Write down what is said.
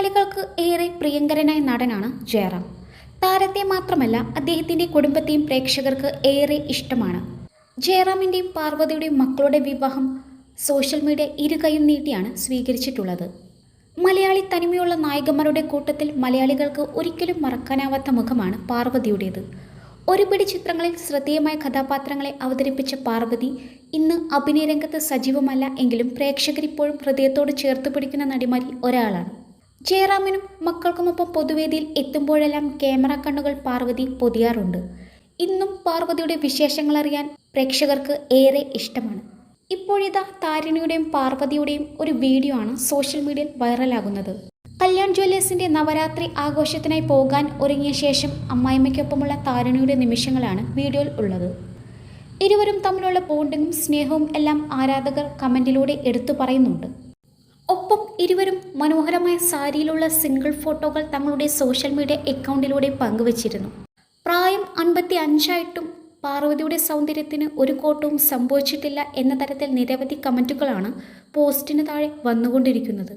മലയാളികൾക്ക് ഏറെ പ്രിയങ്കരനായ നടനാണ് ജയറാം. താരത്തെ മാത്രമല്ല അദ്ദേഹത്തിന്റെ കുടുംബത്തെയും പ്രേക്ഷകർക്ക് ഏറെ ഇഷ്ടമാണ്. ജയറാമിന്റെയും പാർവതിയുടെയും മക്കളുടെ വിവാഹം സോഷ്യൽ മീഡിയ ഇരുകൈയും നീട്ടിയാണ് സ്വീകരിച്ചിട്ടുള്ളത്. മലയാളി തനിമയുള്ള നായകന്മാരുടെ കൂട്ടത്തിൽ മലയാളികൾക്ക് ഒരിക്കലും മറക്കാനാവാത്ത മുഖമാണ് പാർവതിയുടേത്. ഒരുപിടി ചിത്രങ്ങളിൽ ശ്രദ്ധേയമായ കഥാപാത്രങ്ങളെ അവതരിപ്പിച്ച പാർവതി ഇന്ന് അഭിനയരംഗത്ത് സജീവമല്ല എങ്കിലും പ്രേക്ഷകരിപ്പോഴും ഹൃദയത്തോട് ചേർത്ത് പിടിക്കുന്ന നടിമാരിൽ ഒരാളാണ്. ജയറാമിനും മക്കൾക്കുമൊപ്പം പൊതുവേദിയിൽ എത്തുമ്പോഴെല്ലാം ക്യാമറ കണ്ണുകൾ പാർവതി പൊതിയാറുണ്ട്. ഇന്നും പാർവതിയുടെ വിശേഷങ്ങൾ അറിയാൻ പ്രേക്ഷകർക്ക് ഏറെ ഇഷ്ടമാണ്. ഇപ്പോഴിതാ താരിണിയുടെയും പാർവതിയുടെയും ഒരു വീഡിയോ ആണ് സോഷ്യൽ മീഡിയയിൽ വൈറലാകുന്നത്. കല്യാൺ ജ്വല്ലേഴ്സിന്റെ നവരാത്രി ആഘോഷത്തിനായി പോകാൻ ഒരുങ്ങിയ ശേഷം അമ്മായിമ്മയ്ക്കൊപ്പമുള്ള താരിണിയുടെ നിമിഷങ്ങളാണ് വീഡിയോയിൽ ഉള്ളത്. ഇരുവരും തമ്മിലുള്ള ബോണ്ടിങ്ങും സ്നേഹവും എല്ലാം ആരാധകർ കമന്റിലൂടെ എടുത്തു പറയുന്നുണ്ട്. ഒപ്പം ഇരുവരും മനോഹരമായ സാരിയിലുള്ള സിംഗിൾ ഫോട്ടോകൾ തങ്ങളുടെ സോഷ്യൽ മീഡിയ അക്കൗണ്ടിലൂടെ പങ്കുവച്ചിരുന്നു. പ്രായം അൻപത്തി അഞ്ചായിട്ടും പാർവതിയുടെ സൗന്ദര്യത്തിന് ഒരു കോട്ടവും സംഭവിച്ചിട്ടില്ല എന്ന തരത്തിൽ നിരവധി കമന്റുകളാണ് പോസ്റ്റിന് താഴെ വന്നുകൊണ്ടിരിക്കുന്നത്.